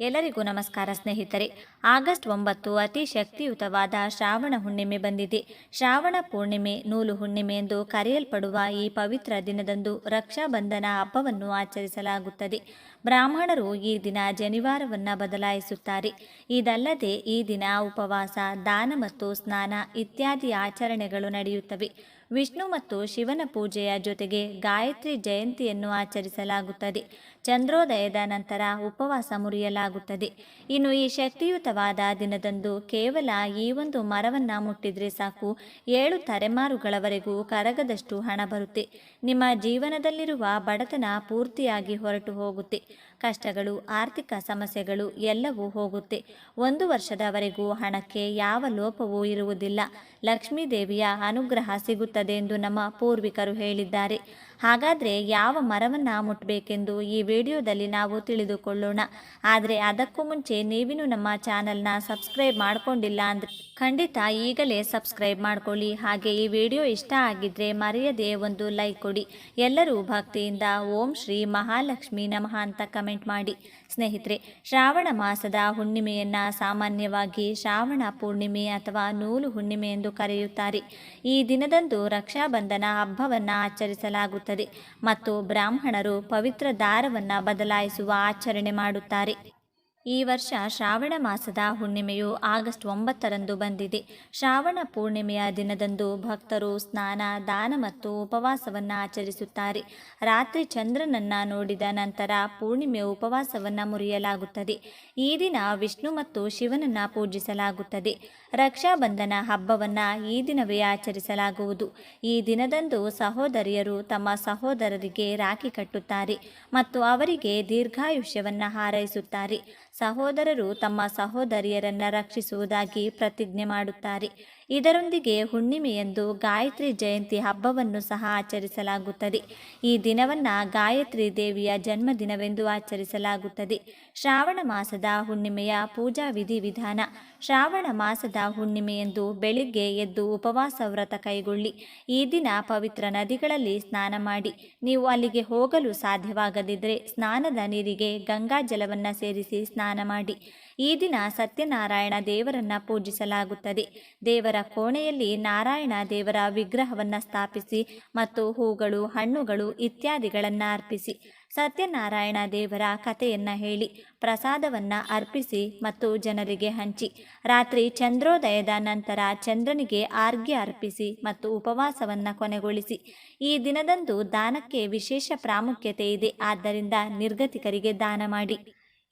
ಎಲ್ಲರಿಗೂ ನಮಸ್ಕಾರ ಸ್ನೇಹಿತರೆ. ಆಗಸ್ಟ್ ಒಂಬತ್ತು ಅತಿ ಶಕ್ತಿಯುತವಾದ ಶ್ರಾವಣ ಹುಣ್ಣಿಮೆ ಬಂದಿದೆ. ಶ್ರಾವಣ ಪೂರ್ಣಿಮೆ, ನೂಲು ಹುಣ್ಣಿಮೆ ಎಂದು ಕರೆಯಲ್ಪಡುವ ಈ ಪವಿತ್ರ ದಿನದಂದು ರಕ್ಷಾಬಂಧನ ಹಬ್ಬವನ್ನು ಆಚರಿಸಲಾಗುತ್ತದೆ. ಬ್ರಾಹ್ಮಣರು ಈ ದಿನ ಜನಿವಾರವನ್ನು ಬದಲಾಯಿಸುತ್ತಾರೆ. ಇದಲ್ಲದೆ ಈ ದಿನ ಉಪವಾಸ, ದಾನ ಮತ್ತು ಸ್ನಾನ ಇತ್ಯಾದಿ ಆಚರಣೆಗಳು ನಡೆಯುತ್ತವೆ. ವಿಷ್ಣು ಮತ್ತು ಶಿವನ ಪೂಜೆಯ ಜೊತೆಗೆ ಗಾಯತ್ರಿ ಜಯಂತಿಯನ್ನು ಆಚರಿಸಲಾಗುತ್ತದೆ. ಚಂದ್ರೋದಯದ ನಂತರ ಉಪವಾಸ ಮುರಿಯಲಾಗುತ್ತದೆ. ಇನ್ನು ಈ ಶಕ್ತಿಯುತವಾದ ದಿನದಂದು ಕೇವಲ ಈ ಒಂದು ಮರವನ್ನು ಮುಟ್ಟಿದ್ರೆ ಸಾಕು. ಏಳು ತಲೆಮಾರುಗಳವರೆಗೂ ಕರಗದಷ್ಟು ಹಣ ಬರುತ್ತೆ. ನಿಮ್ಮ ಜೀವನದಲ್ಲಿರುವ ಬಡತನ ಪೂರ್ತಿಯಾಗಿ ಹೊರಟು ಹೋಗುತ್ತೆ. ಕಷ್ಟಗಳು, ಆರ್ಥಿಕ ಸಮಸ್ಯೆಗಳು ಎಲ್ಲವೂ ಹೋಗುತ್ತೆ. ಒಂದು ವರ್ಷದವರೆಗೂ ಹಣಕ್ಕೆ ಯಾವ ಲೋಪವೂ ಇರುವುದಿಲ್ಲ. ಲಕ್ಷ್ಮೀದೇವಿಯ ಅನುಗ್ರಹ ಸಿಗುತ್ತದೆ ಎಂದು ನಮ್ಮ ಪೂರ್ವಿಕರು ಹೇಳಿದ್ದಾರೆ. ಹಾಗಾದರೆ ಯಾವ ಮರವನ್ನು ಮುಟ್ಟಬೇಕೆಂದು ಈ ವಿಡಿಯೋದಲ್ಲಿ ನಾವು ತಿಳಿದುಕೊಳ್ಳೋಣ. ಆದರೆ ಅದಕ್ಕೂ ಮುಂಚೆ ನೀವಿನ ನಮ್ಮ ಚಾನಲ್ನ ಸಬ್ಸ್ಕ್ರೈಬ್ ಮಾಡಿಕೊಂಡಿಲ್ಲ ಅಂದರೆ ಖಂಡಿತ ಈಗಲೇ ಸಬ್ಸ್ಕ್ರೈಬ್ ಮಾಡ್ಕೊಳ್ಳಿ. ಹಾಗೆ ಈ ವಿಡಿಯೋ ಇಷ್ಟ ಆಗಿದ್ರೆ ಮರೆಯದೆ ಒಂದು ಲೈಕ್ ಕೊಡಿ. ಎಲ್ಲರೂ ಭಕ್ತಿಯಿಂದ ಓಂ ಶ್ರೀ ಮಹಾಲಕ್ಷ್ಮಿ ನಮಃ ಅಂತ ಕಮೆಂಟ್ ಮಾಡಿ. ಸ್ನೇಹಿತರೆ, ಶ್ರಾವಣ ಮಾಸದ ಹುಣ್ಣಿಮೆಯನ್ನು ಸಾಮಾನ್ಯವಾಗಿ ಶ್ರಾವಣ ಪೂರ್ಣಿಮೆ ಅಥವಾ ನೂಲು ಹುಣ್ಣಿಮೆ ಎಂದು ಕರೆಯುತ್ತಾರೆ. ಈ ದಿನದಂದು ರಕ್ಷಾಬಂಧನ ಹಬ್ಬವನ್ನು ಆಚರಿಸಲಾಗುತ್ತದೆ. ಮತ್ತು ಬ್ರಾಹ್ಮಣರು ಪವಿತ್ರ ದಾರವನ್ನು ಬದಲಾಯಿಸುವ ಆಚರಣೆ ಮಾಡುತ್ತಾರೆ. ಈ ವರ್ಷ ಶ್ರಾವಣ ಮಾಸದ ಹುಣ್ಣಿಮೆಯು ಆಗಸ್ಟ್ ಒಂಬತ್ತರಂದು ಬಂದಿದೆ. ಶ್ರಾವಣ ಪೂರ್ಣಿಮೆಯ ದಿನದಂದು ಭಕ್ತರು ಸ್ನಾನ, ದಾನ ಮತ್ತು ಉಪವಾಸವನ್ನು ಆಚರಿಸುತ್ತಾರೆ. ರಾತ್ರಿ ಚಂದ್ರನನ್ನು ನೋಡಿದ ನಂತರ ಪೂರ್ಣಿಮೆ ಉಪವಾಸವನ್ನು ಮುರಿಯಲಾಗುತ್ತದೆ. ಈ ದಿನ ವಿಷ್ಣು ಮತ್ತು ಶಿವನನ್ನು ಪೂಜಿಸಲಾಗುತ್ತದೆ. ರಕ್ಷಾಬಂಧನ ಹಬ್ಬವನ್ನು ಈ ದಿನವೇ ಆಚರಿಸಲಾಗುವುದು. ಈ ದಿನದಂದು ಸಹೋದರಿಯರು ತಮ್ಮ ಸಹೋದರರಿಗೆ ರಾಖಿ ಕಟ್ಟುತ್ತಾರೆ ಮತ್ತು ಅವರಿಗೆ ದೀರ್ಘಾಯುಷ್ಯವನ್ನು ಹಾರೈಸುತ್ತಾರೆ. ಸಹೋದರರು ತಮ್ಮ ಸಹೋದರಿಯರನ್ನು ರಕ್ಷಿಸುವುದಾಗಿ ಪ್ರತಿಜ್ಞೆ ಮಾಡುತ್ತಾರೆ. ಇದರೊಂದಿಗೆ ಹುಣ್ಣಿಮೆಯಂದು ಗಾಯತ್ರಿ ಜಯಂತಿ ಹಬ್ಬವನ್ನು ಸಹ ಆಚರಿಸಲಾಗುತ್ತದೆ. ಈ ದಿನವನ್ನು ಗಾಯತ್ರಿ ದೇವಿಯ ಜನ್ಮದಿನವೆಂದು ಆಚರಿಸಲಾಗುತ್ತದೆ. ಶ್ರಾವಣ ಮಾಸದ ಹುಣ್ಣಿಮೆಯ ಪೂಜಾ ವಿಧಿವಿಧಾನ ಶ್ರಾವಣ ಮಾಸದ ಹುಣ್ಣಿಮೆಯಂದು ಬೆಳಿಗ್ಗೆ ಎದ್ದು ಉಪವಾಸ ವ್ರತ ಕೈಗೊಳ್ಳಿ. ಈ ದಿನ ಪವಿತ್ರ ನದಿಗಳಲ್ಲಿ ಸ್ನಾನ ಮಾಡಿ. ನೀವು ಅಲ್ಲಿಗೆ ಹೋಗಲು ಸಾಧ್ಯವಾಗದಿದ್ದರೆ ಸ್ನಾನದ ನೀರಿಗೆ ಗಂಗಾ ಜಲವನ್ನು ಸೇರಿಸಿ ಸ್ನಾನ ಮಾಡಿ. ಈ ದಿನ ಸತ್ಯನಾರಾಯಣ ದೇವರನ್ನ ಪೂಜಿಸಲಾಗುತ್ತದೆ. ದೇವರ ಕೋಣೆಯಲ್ಲಿ ನಾರಾಯಣ ದೇವರ ವಿಗ್ರಹವನ್ನು ಸ್ಥಾಪಿಸಿ ಮತ್ತು ಹೂಗಳು, ಹಣ್ಣುಗಳು ಇತ್ಯಾದಿಗಳನ್ನು ಅರ್ಪಿಸಿ. ಸತ್ಯನಾರಾಯಣ ದೇವರ ಕಥೆಯನ್ನು ಹೇಳಿ, ಪ್ರಸಾದವನ್ನು ಅರ್ಪಿಸಿ ಮತ್ತು ಜನರಿಗೆ ಹಂಚಿ. ರಾತ್ರಿ ಚಂದ್ರೋದಯದ ನಂತರ ಚಂದ್ರನಿಗೆ ಆರ್ಘ್ಯ ಅರ್ಪಿಸಿ ಮತ್ತು ಉಪವಾಸವನ್ನು ಕೊನೆಗೊಳಿಸಿ. ಈ ದಿನದಂದು ದಾನಕ್ಕೆ ವಿಶೇಷ ಪ್ರಾಮುಖ್ಯತೆ ಇದೆ, ಆದ್ದರಿಂದ ನಿರ್ಗತಿಕರಿಗೆ ದಾನ ಮಾಡಿ.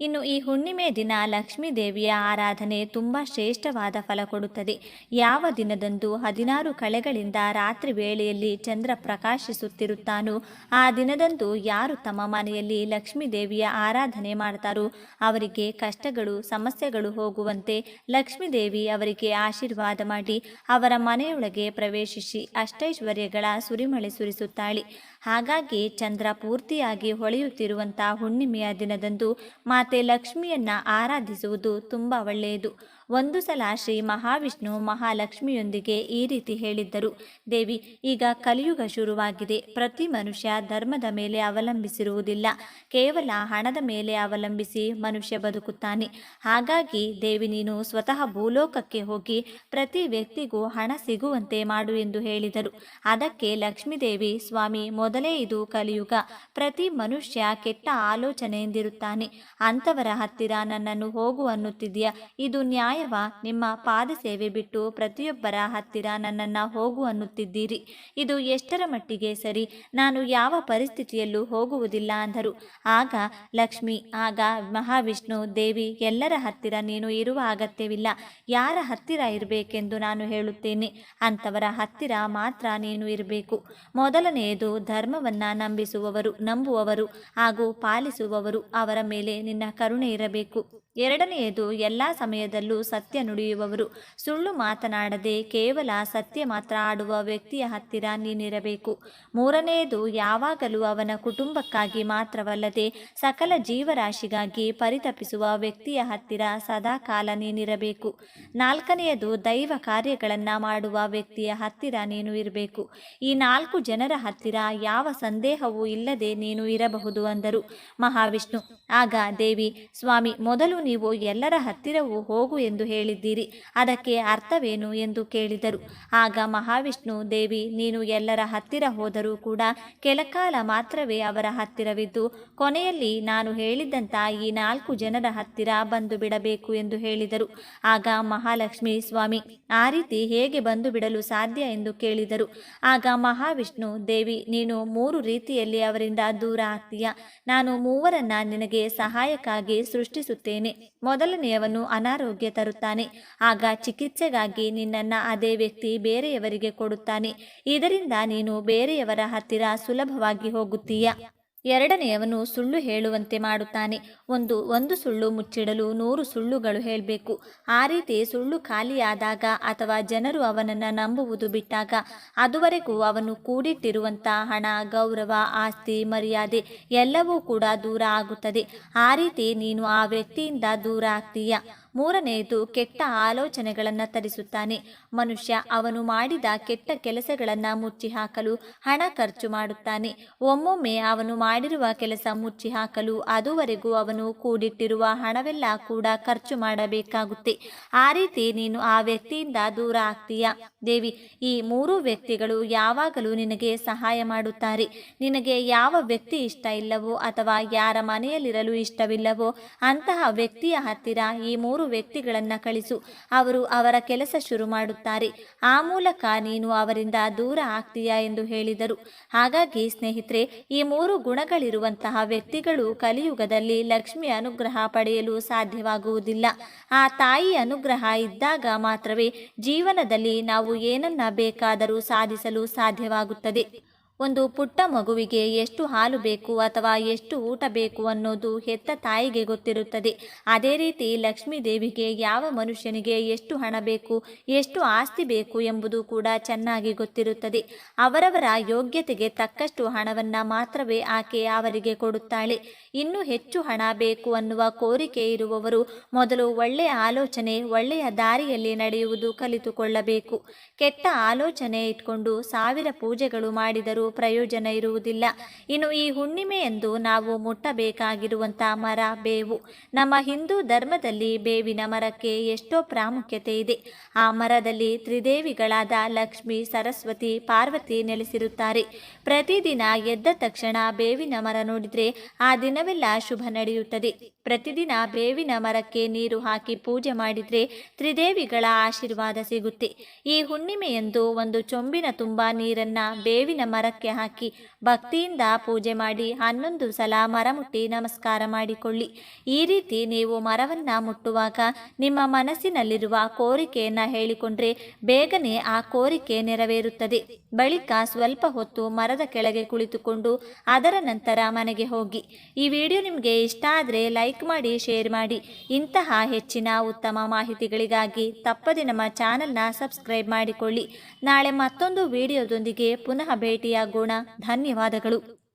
ಇನ್ನು ಈ ಹುಣ್ಣಿಮೆ ದಿನ ಲಕ್ಷ್ಮೀ ದೇವಿಯ ಆರಾಧನೆ ತುಂಬ ಶ್ರೇಷ್ಠವಾದ ಫಲ ಕೊಡುತ್ತದೆ. ಯಾವ ದಿನದಂದು ಹದಿನಾರು ಕಳೆಗಳಿಂದ ರಾತ್ರಿ ವೇಳೆಯಲ್ಲಿ ಚಂದ್ರ ಪ್ರಕಾಶಿಸುತ್ತಿರುತ್ತಾನೋ, ಆ ದಿನದಂದು ಯಾರು ತಮ್ಮ ಮನೆಯಲ್ಲಿ ಲಕ್ಷ್ಮೀ ದೇವಿಯ ಆರಾಧನೆ ಮಾಡ್ತಾರೋ, ಅವರಿಗೆ ಕಷ್ಟಗಳು, ಸಮಸ್ಯೆಗಳು ಹೋಗುವಂತೆ ಲಕ್ಷ್ಮೀ ದೇವಿ ಅವರಿಗೆ ಆಶೀರ್ವಾದ ಮಾಡಿ ಅವರ ಮನೆಯೊಳಗೆ ಪ್ರವೇಶಿಸಿ ಅಷ್ಟೈಶ್ವರ್ಯಗಳ ಸುರಿಮಳೆ ಸುರಿಸುತ್ತಾಳೆ. ಹಾಗಾಗಿ ಚಂದ್ರ ಪೂರ್ತಿಯಾಗಿ ಹೊಳೆಯುತ್ತಿರುವಂಥ ಹುಣ್ಣಿಮೆಯ ದಿನದಂದು ಮಾತೆ ಲಕ್ಷ್ಮಿಯನ್ನ ಆರಾಧಿಸುವುದು ತುಂಬ ಒಳ್ಳೆಯದು. ಒಂದು ಸಲ ಶ್ರೀ ಮಹಾವಿಷ್ಣು ಮಹಾಲಕ್ಷ್ಮಿಯೊಂದಿಗೆ ಈ ರೀತಿ ಹೇಳಿದ್ದರು. ದೇವಿ, ಈಗ ಕಲಿಯುಗ ಶುರುವಾಗಿದೆ. ಪ್ರತಿ ಮನುಷ್ಯ ಧರ್ಮದ ಮೇಲೆ ಅವಲಂಬಿಸಿರುವುದಿಲ್ಲ. ಕೇವಲ ಹಣದ ಮೇಲೆ ಅವಲಂಬಿಸಿ ಮನುಷ್ಯ ಬದುಕುತ್ತಾನೆ. ಹಾಗಾಗಿ ದೇವಿ, ನೀನು ಸ್ವತಃ ಭೂಲೋಕಕ್ಕೆ ಹೋಗಿ ಪ್ರತಿ ವ್ಯಕ್ತಿಗೂ ಹಣ ಸಿಗುವಂತೆ ಮಾಡು ಎಂದು ಹೇಳಿದರು. ಅದಕ್ಕೆ ಲಕ್ಷ್ಮೀದೇವಿ, ಸ್ವಾಮಿ, ಮೊದಲೇ ಇದು ಕಲಿಯುಗ. ಪ್ರತಿ ಮನುಷ್ಯ ಕೆಟ್ಟ ಆಲೋಚನೆಯಿಂದಿರುತ್ತಾನೆ. ಅಂಥವರ ಹತ್ತಿರ ನನ್ನನ್ನು ಹೋಗು ಅನ್ನುತ್ತಿದೆಯಾ ಇದು ನ್ಯಾಯವಾ ನಿಮ್ಮ ಪಾದ ಸೇವೆ ಬಿಟ್ಟು ಪ್ರತಿಯೊಬ್ಬರ ಹತ್ತಿರ ನನ್ನನ್ನು ಹೋಗು ಅನ್ನುತ್ತಿದ್ದೀರಿ. ಇದು ಎಷ್ಟರ ಮಟ್ಟಿಗೆ ಸರಿ? ನಾನು ಯಾವ ಪರಿಸ್ಥಿತಿಯಲ್ಲೂ ಹೋಗುವುದಿಲ್ಲ ಅಂದರು. ಆಗ ಲಕ್ಷ್ಮಿ, ಆಗ ಮಹಾವಿಷ್ಣು, ದೇವಿ ಎಲ್ಲರ ಹತ್ತಿರ ನೀನು ಇರುವ ಅಗತ್ಯವಿಲ್ಲ. ಯಾರ ಹತ್ತಿರ ಇರಬೇಕೆಂದು ನಾನು ಹೇಳುತ್ತೇನೆ. ಅಂಥವರ ಹತ್ತಿರ ಮಾತ್ರ ನೀನು ಇರಬೇಕು. ಮೊದಲನೆಯದು ಧರ್ಮವನ್ನು ನಂಬಿಸುವವರು, ನಂಬುವವರು ಹಾಗೂ ಪಾಲಿಸುವವರು ಅವರ ಮೇಲೆ ನಿನ್ನ ಕರುಣೆ ಇರಬೇಕು. ಎರಡನೆಯದು, ಎಲ್ಲ ಸಮಯದಲ್ಲೂ ಸತ್ಯ ನುಡಿಯುವವರು. ಸುಳ್ಳು ಮಾತನಾಡದೆ ಕೇವಲ ಸತ್ಯ ಮಾತ್ರ ಆಡುವ ವ್ಯಕ್ತಿಯ ಹತ್ತಿರ ನೀನಿರಬೇಕು. ಮೂರನೆಯದು, ಯಾವಾಗಲೂ ಅವನ ಕುಟುಂಬಕ್ಕಾಗಿ ಮಾತ್ರವಲ್ಲದೆ ಸಕಲ ಜೀವರಾಶಿಗಾಗಿ ಪರಿತಪಿಸುವ ವ್ಯಕ್ತಿಯ ಹತ್ತಿರ ಸದಾಕಾಲ ನೀನಿರಬೇಕು. ನಾಲ್ಕನೆಯದು, ದೈವ ಕಾರ್ಯಗಳನ್ನು ಮಾಡುವ ವ್ಯಕ್ತಿಯ ಹತ್ತಿರ ನೀನು ಇರಬೇಕು. ಈ ನಾಲ್ಕು ಜನರ ಹತ್ತಿರ ಯಾವ ಸಂದೇಹವೂ ಇಲ್ಲದೆ ನೀನು ಇರಬಹುದು ಅಂದರು. ಮಹಾವಿಷ್ಣು, ಆಗ ದೇವಿ, ಸ್ವಾಮಿ, ಮೊದಲು ನೀವು ಎಲ್ಲರ ಹತ್ತಿರವೂ ಹೋಗು ಎಂದು ಹೇಳಿದ್ದೀರಿ. ಅದಕ್ಕೆ ಅರ್ಥವೇನು ಎಂದು ಕೇಳಿದರು. ಆಗ ಮಹಾವಿಷ್ಣು, ದೇವಿ, ನೀನು ಎಲ್ಲರ ಹತ್ತಿರ ಹೋದರೂ ಕೂಡ ಕೆಲಕಾಲ ಮಾತ್ರವೇ ಅವರ ಹತ್ತಿರವಿದ್ದು, ಕೊನೆಯಲ್ಲಿ ನಾನು ಹೇಳಿದ್ದಂಥ ಈ ನಾಲ್ಕು ಜನರ ಹತ್ತಿರ ಬಂದು ಬಿಡಬೇಕು ಎಂದು ಹೇಳಿದರು. ಆಗ ಮಹಾಲಕ್ಷ್ಮಿ ಸ್ವಾಮಿ, ಆ ರೀತಿ ಹೇಗೆ ಬಂದು ಬಿಡಲು ಸಾಧ್ಯ ಎಂದು ಕೇಳಿದರು. ಆಗ ಮಹಾವಿಷ್ಣು, ದೇವಿ, ನೀನು ಮೂರು ರೀತಿಯಲ್ಲಿ ಅವರಿಂದ ದೂರ ಆಗ್ತೀಯ. ನಾನು ಮೂವರನ್ನ ನಿನಗೆ ಸಹಾಯಕ್ಕಾಗಿ ಸೃಷ್ಟಿಸುತ್ತೇನೆ. ಮೊದಲನೆಯವನು ಅನಾರೋಗ್ಯ ತರುತ್ತಾನೆ. ಆಗ ಚಿಕಿತ್ಸೆಗಾಗಿ ನಿನ್ನನ್ನ ಅದೇ ವ್ಯಕ್ತಿ ಬೇರೆಯವರಿಗೆ ಕೊಡುತ್ತಾನೆ. ಇದರಿಂದ ನೀನು ಬೇರೆಯವರ ಹತ್ತಿರ ಸುಲಭವಾಗಿ ಹೋಗುತ್ತೀಯ? ಎರಡನೆಯವನು ಸುಳ್ಳು ಹೇಳುವಂತೆ ಮಾಡುತ್ತಾನೆ. ಒಂದು ಒಂದು ಸುಳ್ಳು ಮುಚ್ಚಿಡಲು ನೂರು ಸುಳ್ಳುಗಳು ಹೇಳಬೇಕು. ಆ ರೀತಿ ಸುಳ್ಳು ಖಾಲಿಯಾದಾಗ ಅಥವಾ ಜನರು ಅವನನ್ನು ನಂಬುವುದು ಬಿಟ್ಟಾಗ ಅದುವರೆಗೂ ಅವನು ಕೂಡಿಟ್ಟಿರುವಂಥ ಹಣ, ಗೌರವ, ಆಸ್ತಿ, ಮರ್ಯಾದೆ ಎಲ್ಲವೂ ಕೂಡ ದೂರ ಆಗುತ್ತದೆ. ಆ ರೀತಿ ನೀನು ಆ ವ್ಯಕ್ತಿಯಿಂದ ದೂರ ಆಗ್ತೀಯ. ಮೂರನೆಯದು ಕೆಟ್ಟ ಆಲೋಚನೆಗಳನ್ನು ತರಿಸುತ್ತಾನೆ. ಮನುಷ್ಯ ಅವನು ಮಾಡಿದ ಕೆಟ್ಟ ಕೆಲಸಗಳನ್ನು ಮುಚ್ಚಿ ಹಾಕಲು ಹಣ ಖರ್ಚು ಮಾಡುತ್ತಾನೆ. ಒಮ್ಮೊಮ್ಮೆ ಅವನು ಮಾಡಿರುವ ಕೆಲಸ ಮುಚ್ಚಿ ಹಾಕಲು ಅದುವರೆಗೂ ಅವನು ಕೂಡಿಟ್ಟಿರುವ ಹಣವೆಲ್ಲ ಕೂಡ ಖರ್ಚು ಮಾಡಬೇಕಾಗುತ್ತೆ. ಆ ರೀತಿ ನೀನು ಆ ವ್ಯಕ್ತಿಯಿಂದ ದೂರ ಆಗ್ತೀಯ? ದೇವಿ, ಈ ಮೂರು ವ್ಯಕ್ತಿಗಳು ಯಾವಾಗಲೂ ನಿನಗೆ ಸಹಾಯ ಮಾಡುತ್ತಾರೆ. ನಿನಗೆ ಯಾವ ವ್ಯಕ್ತಿ ಇಷ್ಟ ಇಲ್ಲವೋ ಅಥವಾ ಯಾರ ಮನೆಯಲ್ಲಿರಲು ಇಷ್ಟವಿಲ್ಲವೋ ಅಂತಹ ವ್ಯಕ್ತಿಯ ಹತ್ತಿರ ಈ ಮೂರು ವ್ಯಕ್ತಿಗಳನ್ನು ಕಳಿಸು. ಅವರು ಅವರ ಕೆಲಸ ಶುರು ಮಾಡುತ್ತಾರೆ. ಆ ಮೂಲಕ ನೀನು ಅವರಿಂದ ದೂರ ಆಗ್ತೀಯಾ ಎಂದು ಹೇಳಿದರು. ಹಾಗಾಗಿ ಸ್ನೇಹಿತರೆ, ಈ ಮೂರು ಗುಣಗಳಿರುವಂತಹ ವ್ಯಕ್ತಿಗಳು ಕಲಿಯುಗದಲ್ಲಿ ಲಕ್ಷ್ಮಿ ಅನುಗ್ರಹ ಪಡೆಯಲು ಸಾಧ್ಯವಾಗುವುದಿಲ್ಲ. ಆ ತಾಯಿ ಅನುಗ್ರಹ ಇದ್ದಾಗ ಮಾತ್ರವೇ ಜೀವನದಲ್ಲಿ ನಾವು ಏನನ್ನ ಬೇಕಾದರೂ ಸಾಧಿಸಲು ಸಾಧ್ಯವಾಗುತ್ತದೆ. ಒಂದು ಪುಟ್ಟ ಮಗುವಿಗೆ ಎಷ್ಟು ಹಾಲು ಬೇಕು ಅಥವಾ ಎಷ್ಟು ಊಟ ಬೇಕು ಅನ್ನೋದು ಹೆತ್ತ ತಾಯಿಗೆ ಗೊತ್ತಿರುತ್ತದೆ. ಅದೇ ರೀತಿ ಲಕ್ಷ್ಮೀ ದೇವಿಗೆ ಯಾವ ಮನುಷ್ಯನಿಗೆ ಎಷ್ಟು ಹಣ ಬೇಕು, ಎಷ್ಟು ಆಸ್ತಿ ಬೇಕು ಎಂಬುದು ಕೂಡ ಚೆನ್ನಾಗಿ ಗೊತ್ತಿರುತ್ತದೆ. ಅವರವರ ಯೋಗ್ಯತೆಗೆ ತಕ್ಕಷ್ಟು ಹಣವನ್ನು ಮಾತ್ರವೇ ಆಕೆ ಅವರಿಗೆ ಕೊಡುತ್ತಾಳೆ. ಇನ್ನೂ ಹೆಚ್ಚು ಹಣ ಬೇಕು ಅನ್ನುವ ಕೋರಿಕೆ ಇರುವವರು ಮೊದಲು ಒಳ್ಳೆಯ ಆಲೋಚನೆ, ಒಳ್ಳೆಯ ದಾರಿಯಲ್ಲಿ ನಡೆಯುವುದು ಕಲಿತುಕೊಳ್ಳಬೇಕು. ಕೆಟ್ಟ ಆಲೋಚನೆ ಇಟ್ಕೊಂಡು ಸಾವಿರ ಪೂಜೆಗಳು ಮಾಡಿದರೂ ಪ್ರಯೋಜನ ಇರುವುದಿಲ್ಲ. ಇನ್ನು ಈ ಹುಣ್ಣಿಮೆಯಂದು ನಾವು ಮುಟ್ಟಬೇಕಾಗಿರುವಂಥ ಮರ ಬೇವು. ನಮ್ಮ ಹಿಂದೂ ಧರ್ಮದಲ್ಲಿ ಬೇವಿನ ಮರಕ್ಕೆ ಎಷ್ಟೋ ಪ್ರಾಮುಖ್ಯತೆ ಇದೆ. ಆ ಮರದಲ್ಲಿ ತ್ರಿದೇವಿಗಳಾದ ಲಕ್ಷ್ಮಿ, ಸರಸ್ವತಿ, ಪಾರ್ವತಿ ನೆಲೆಸಿರುತ್ತಾರೆ. ಪ್ರತಿದಿನ ಎದ್ದ ತಕ್ಷಣ ಬೇವಿನ ಮರ ನೋಡಿದರೆ ಆ ದಿನವೆಲ್ಲ ಶುಭ ನಡೆಯುತ್ತದೆ. ಪ್ರತಿದಿನ ಬೇವಿನ ಮರಕ್ಕೆ ನೀರು ಹಾಕಿ ಪೂಜೆ ಮಾಡಿದರೆ ತ್ರಿದೇವಿಗಳ ಆಶೀರ್ವಾದ ಸಿಗುತ್ತೆ. ಈ ಹುಣ್ಣಿಮೆಯಂದು ಒಂದು ಚೊಂಬಿನ ತುಂಬ ನೀರನ್ನ ಬೇವಿನ ಮರಕ್ಕೆ ಹಾಕಿ ಭಕ್ತಿಯಿಂದ ಪೂಜೆ ಮಾಡಿ ಹನ್ನೊಂದು ಸಲ ಮರ ಮುಟ್ಟಿ ನಮಸ್ಕಾರ ಮಾಡಿಕೊಳ್ಳಿ. ಈ ರೀತಿ ನೀವು ಮರವನ್ನ ಮುಟ್ಟುವಾಗ ನಿಮ್ಮ ಮನಸ್ಸಿನಲ್ಲಿರುವ ಕೋರಿಕೆಯನ್ನ ಹೇಳಿಕೊಂಡ್ರೆ ಬೇಗನೆ ಆ ಕೋರಿಕೆ ನೆರವೇರುತ್ತದೆ. ಬಳಿಕ ಸ್ವಲ್ಪ ಹೊತ್ತು ಮರದ ಕೆಳಗೆ ಕುಳಿತುಕೊಂಡು ಅದರ ನಂತರ ಮನೆಗೆ ಹೋಗಿ. ಈ ವಿಡಿಯೋ ನಿಮಗೆ ಇಷ್ಟ ಆದರೆ ಲೈಕ್ ಮಾಡಿ, ಶೇರ್ ಮಾಡಿ. ಇಂತಹ ಹೆಚ್ಚಿನ ಉತ್ತಮ ಮಾಹಿತಿಗಳಿಗಾಗಿ ತಪ್ಪದೆ ನಮ್ಮ ಚಾನಲ್ನ ಸಬ್ಸ್ಕ್ರೈಬ್ ಮಾಡಿಕೊಳ್ಳಿ. ನಾಳೆ ಮತ್ತೊಂದು ವಿಡಿಯೋದೊಂದಿಗೆ ಪುನಃ ಭೇಟಿಯಾಗೋಣ ಧನ್ಯವಾದಗಳು.